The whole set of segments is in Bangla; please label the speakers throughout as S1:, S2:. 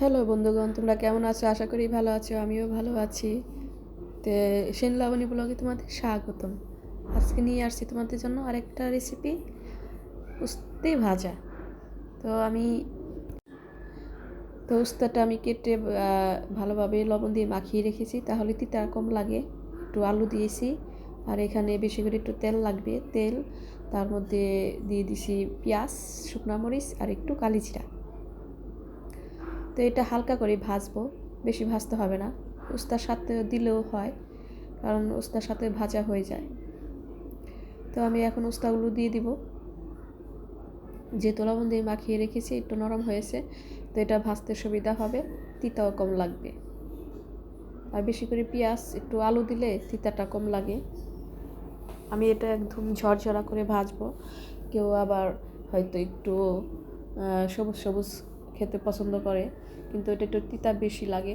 S1: হ্যালো বন্ধুগণ, তোমরা কেমন আছো? আশা করি ভালো আছো, আমিও ভালো আছি। তে, সেন লাবণী ব্লগে তোমাদের স্বাগতম। আজকে নিয়ে আসছি তোমাদের জন্য আরেকটা রেসিপি উস্তে ভাজা। তো আমি, তো উস্তাটা আমি কেটে ভালোভাবে লবণ দিয়ে মাখিয়ে রেখেছি। তাহলে তিতা কম লাগে, একটু আলু দিয়েছি। আর এখানে বেশি করে একটু তেল লাগবে, তেল। তার মধ্যে দিয়ে দিছি পেঁয়াজ, শুকনো মরিচ আর একটু কালিজিরা। তো এটা হালকা করে ভাজবো, বেশি ভাজতে হবে না। উস্তার সাথে দিলেও হয়, কারণ উস্তার সাথে ভাজা হয়ে যায়। তো আমি এখন উস্তাগুলো দিয়ে দিব। যেহেতু লবণ দিয়ে মাখিয়ে রেখেছি, একটু নরম হয়েছে, তো এটা ভাজতে সুবিধা হবে, তিতাও কম লাগবে। আর বেশি করে পেঁয়াজ, একটু আলু দিলে তিতাটা কম লাগে। আমি এটা একদম ঝরঝরা করে ভাজবো। কেউ আবার হয়তো একটু সবুজ সবুজ খেতে পছন্দ করে, কিন্তু এটা একটু তিতা বেশি লাগে।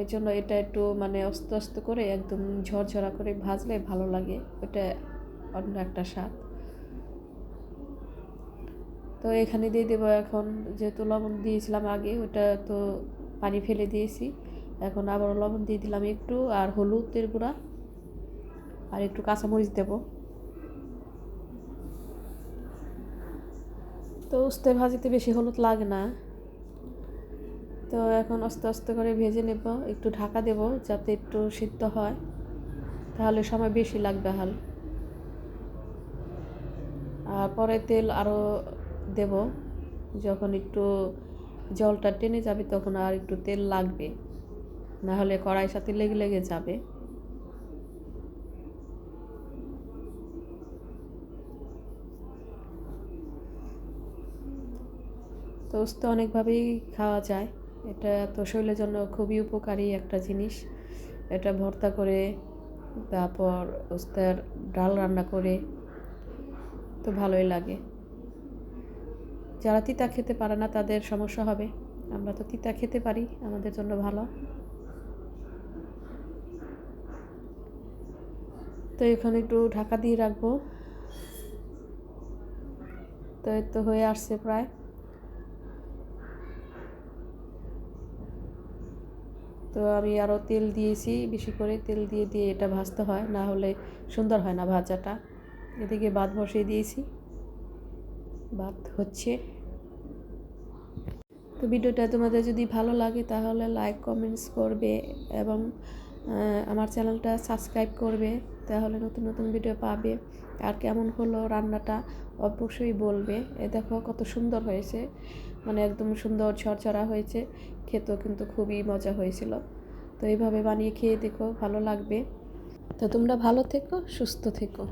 S1: এর জন্য এটা একটু মানে আস্তে আস্তে করে একদম ঝরঝরা করে ভাজলে ভালো লাগে, ওটা অন্য একটা স্বাদ। তো এখানে দিয়ে দেবো এখন, যেহেতু লবণ দিয়েছিলাম আগে, ওটা তো পানি ফেলে দিয়েছি। এখন আবার লবণ দিয়ে দিলাম একটু, আর হলুদের গুঁড়া, আর একটু কাঁচামরিচ দেব। তো উস্তে ভাজিতে বেশি হলুদ লাগে না। তো এখন আস্তে আস্তে করে ভেজে নেব, একটু ঢাকা দেব যাতে একটু সিদ্ধ হয়। তাহলে সময় বেশি লাগবে হাল। আর পরে তেল আরও দেব, যখন একটু জলটা টেনে যাবে তখন আর একটু তেল লাগবে। না হলে কড়াইয়ের সাথে লেগে লেগে যাবে। তো অনেকভাবেই খাওয়া যায়। এটা তো শরীরের জন্য খুবই উপকারী একটা জিনিস। এটা ভর্তা করে, তারপর উস্তার ডাল রান্না করে, তো ভালোই লাগে। যারা তিতা খেতে পারে না, তাদের সমস্যা হবে। আমরা তো তিতা খেতে পারি, আমাদের জন্য ভালো। তো এখানে একটু ঢাকা দিয়ে রাখব। তো তো হয়ে আসছে প্রায়। তো আমি আরও তেল দিয়েছি, বেশি করে তেল দিয়ে দিয়ে এটা ভাজতে হয়, না হলে সুন্দর হয় না ভাজাটা। এদিকে ভাত বসিয়ে দিয়েছি। ভাত হচ্ছে। তো ভিডিওটা তোমাদের যদি ভালো লাগে তাহলে লাইক কমেন্টস করবে এবং আমার চ্যানেলটা সাবস্ক্রাইব করবে, তাহলে নতুন নতুন ভিডিও পাবে। আর কেমন হলো রান্নাটা অবশ্যই বলবে। এ দেখো কত সুন্দর হয়েছে মানে একদম সুন্দর ঝরঝরা হয়েছে, খেতেও কিন্তু খুবই মজা হয়েছিল। তো এইভাবে বানিয়ে খেয়ে দেখো, ভালো লাগবে। তো তোমরা ভালো থেকো, সুস্থ থেকো।